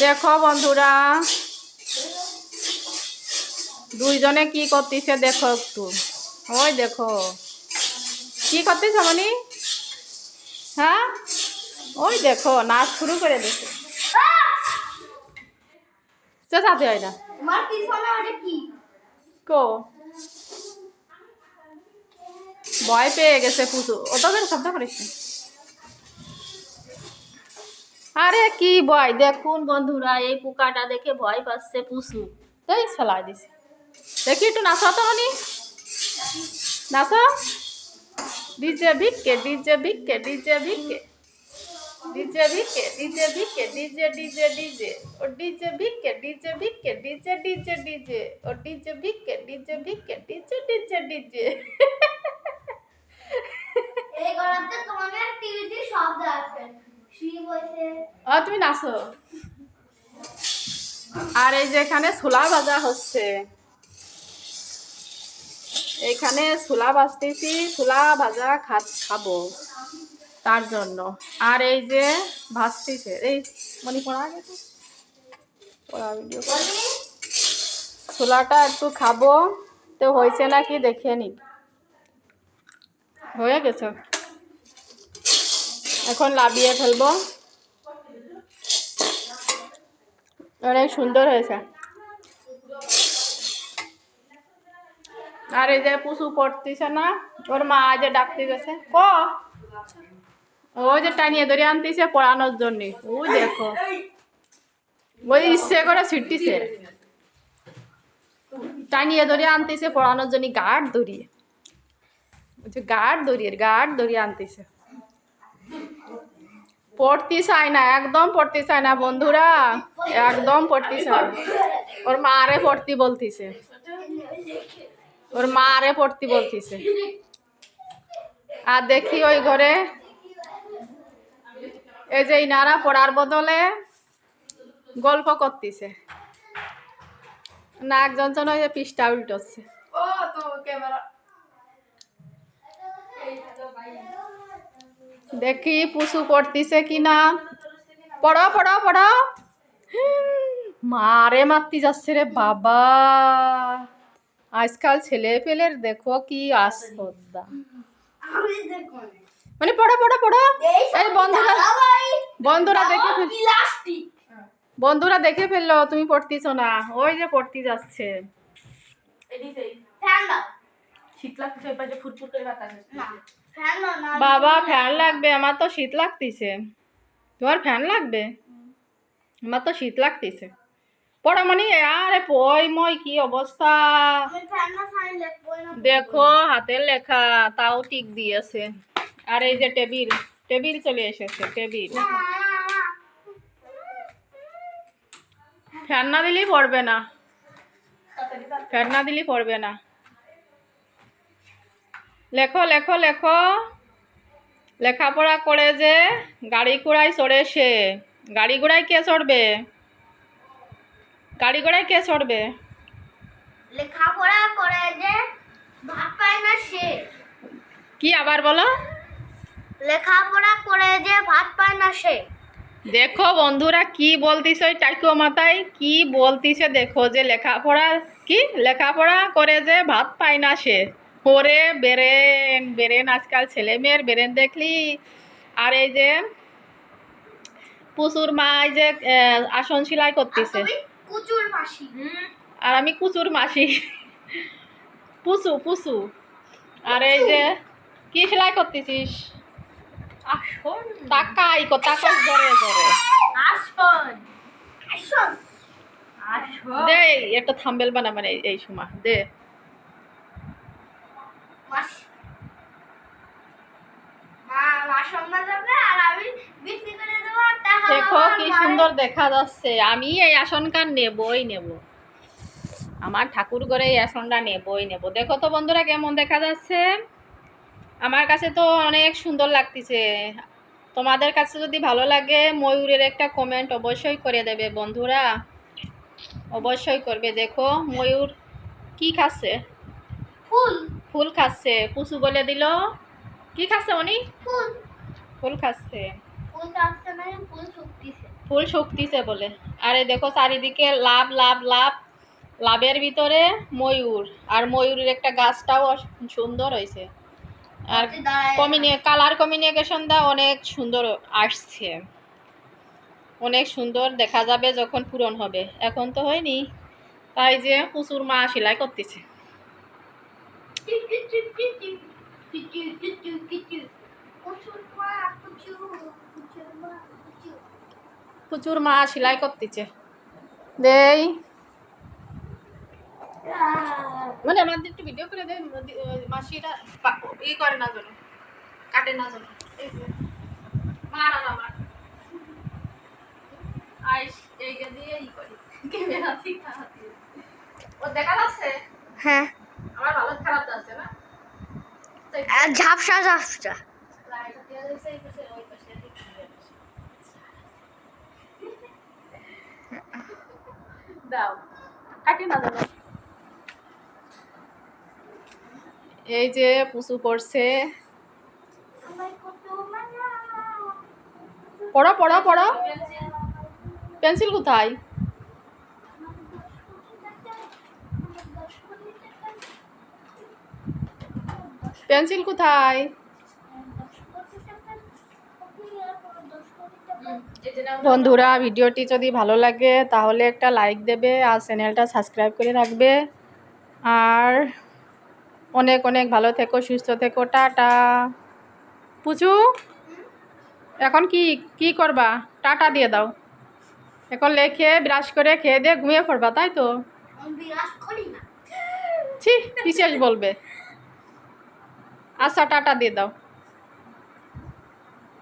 দেখো বন্ধুরা দুইজনে কি করতেছে দেখো একটু। ওই দেখো। কি করতেছ মনি? হ্যাঁ? ওই দেখো নাচ শুরু করে দেখো চেঁচাতে হয় না ওটা কি? ভয় পেয়ে গেছে পুজো। করে শব্দ করিস না। আরে কি ভয়? দেখুন বন্ধুরা, এই পোকাটা দেখে ভয় পাচ্ছে পুষু তাই ফেলাই দিছে। দেখি একটু নাচো তো মনি। নাচো ডিজে ভিক্ষে ডিজে ভিক্ষে ডিজে ভিক্ষে। ডিজে ভিক্ষে ডিজে ভিক্ষে, ডিজে ডিজে ডিজে। ও ডিজে ভিক্ষে ডিজে ভিক্ষে, ডিজে ডিজে ডিজে। ও ডিজে ভিক্ষে ডিজে ভিক্ষে, ডিজে ডিজে ডিজে। এই গড়াতে তোমাদের টিভিতে শব্দ বলছে ও তুমি নাচো। আর এই যে এখানে ছোলা ভাজা হচ্ছে। এখানে ছোলা ভাজতেছি ছোলা ভাজা খা খাব তার জন্য। আর এই যে ভাজতেছে এই মনি পড়া গেছে পড়া ভিডিও ছোলাটা একটু খাব। তো হয়েছে নাকি দেখে নি। হয়ে গেছে। এখন লাবিয়ে ফেলব। অনেক সুন্দর হয়েছে। আর এই যে পুষু পড়তেছে না, ওর মা যে ডাকতে গেছে, ক? ওই যে টানিয়ে ধরে আনতেছে পড়ানোর জন্য। ওই দেখো। ওই ইচ্ছে করে ছিটতিছে। টানিয়ে ধরে আনতেছে পড়ানোর জন্য গার্ড ধরিয়ে। গার্ড ধরিয়ে গার্ড ধরিয়ে আনতেছে। পড়তে চায় না, একদম পড়তে চায় না বন্ধুরা, একদম পড়তে চায়। ওর মারে পড়তে বলতিছে। ওর মারে পড়তে বলতিছে। আর দেখি ওই ঘরে, এই যে ইনারা পড়ার বদলে গল্প করতেছে। না, একজন জন ওই যে পৃষ্ঠা উল্টোচ্ছে। ও, তো ক্যামেরা। দেখি পুষু পড়তিছে কি না পড়ো পড়ো পড়ো। মারে মারতে যাচ্ছে রে বাবা। আজকাল ছেলে পেলের দেখো কি আস্পর্দা মানে পড়ো পড়ো পড়ো। এই বন্ধুরা বন্ধুরা দেখে ফেল বন্ধুরা দেখে ফেলল তুমি পড়তিছ না। ওই যে পড়তে যাচ্ছে। ফ্যান শীত লাগছে ফুটফুট করে বাতাস বাবা ফ্যান লাগবে আমার তো শীত লাগতেছে। তোমার ফ্যান লাগবে? আমার তো শীত লাগতেছে। পড়া মানে আরে পই মই কি অবস্থা? দেখো হাতের লেখা তাও টিক দিয়েছে। আর এই যে টেবিল টেবিল চলে এসেছে টেবিল। ফ্যান না দিলেই পড়বে না। ফ্যান না দিলেই পড়বে না। লেখো লেখো লেখো। লেখাপড়া করে যে গাড়ি ঘোড়ায় চড়ে সে। গাড়ি ঘোড়ায় কে চড়বে? গাড়ি ঘোড়ায় কে চড়বে? লেখাপড়া করে যে ভাত পায় না সে। কি আবার বলো? লেখাপড়া করে যে ভাত পায় না সে। দেখো বন্ধুরা কি বলতিছে ওই টাইকো মাথায়? কি বলতিছে দেখো যে লেখাপড়া কি? লেখাপড়া করে যে ভাত পায় না সে। ওরে বেরেন বেরেন আজকাল ছেলে মেয়ের বেরেন দেখলি। আর এই যে পুচুর মা এই যে আসন সেলাই করতেছে। আর আমি কুচুর মাসি। পুচু পুচু। আর এই যে কি সেলাই করতেছিস? আসন। তাকাই কো তাকাই জোরে জোরে আসন। আসুন। আসন দে একটা থাম্বেল বানা মানে এই সময়। দে মাস মা মাসন বাজাবে আর আমি বিক্রি করে দেবো আর টাকা দেখো কি সুন্দর দেখা যাচ্ছে। আমি এই আসনটা নেবই নেব। আমার ঠাকুর ঘরে এই আসনটা নেবই নেব। দেখো তো বন্ধুরা কেমন দেখা যাচ্ছে। আমার কাছে তো অনেক সুন্দর লাগতেছে। তোমাদের কাছে যদি ভালো লাগে ময়ূরের একটা কমেন্ট অবশ্যই করে দেবে বন্ধুরা। অবশ্যই করবে। দেখো ময়ূর কি খাচ্ছে? ফুল। ফুল খাচ্ছে। পুচু বলে দিল। কি খাচ্ছে উনি ফুল। ফুল খাচ্ছে। ফুল কাটতে মানে ফুল ফুল শুকতিছে বলে। আর দেখো চারিদিকে লাভ লাভ লাভ। লাভের ভিতরে ময়ূর। আর ময়ূরের একটা গাছটাও সুন্দর হয়েছে আর কমিনে কালার কমিউনিকেশনটা অনেক সুন্দর আসছে। অনেক সুন্দর দেখা যাবে যখন পূরণ হবে। এখন তো হয়নি। তাই যে প্রচুর মা সেলাই করতেছে। প্রচুর মা সেলাই করতেছে। দেই। মানে আমাদের একটু ভিডিও করে দেয় মাসিটা পা- ই করে না যেন কাটে না মার আইস এইটা দিয়ে ই করি। ক্যামেরা ঠিক ও দেখা যাচ্ছে? হ্যাঁ। আমার ভালো খারাপ যাচ্ছে না? ঝাপসা ঝাপসা লাইটটা দিয়ে দিয়েছে এই পাশে ওই পাশে এই পাশে। দাও। না এই যে পুসু পড়ছে। পড়ো পড়ো পড়ো। পেন্সিল কোথায়? পেন্সিল কোথায়? বন্ধুরা ভিডিওটি যদি ভালো লাগে তাহলে একটা লাইক দেবে আর চ্যানেলটা সাবস্ক্রাইব করে রাখবে। আর অনেক অনেক ভালো থেকো সুস্থ থেকো টাটা। পুচু এখন কি কি করবা? টাটা দিয়ে দাও। এখন লেখে ব্রাশ করে খেয়ে দিয়ে ঘুমিয়ে পড়বা তাই তো? ছি বিশেষ বলবে। আচ্ছা টাটা দিয়ে দাও।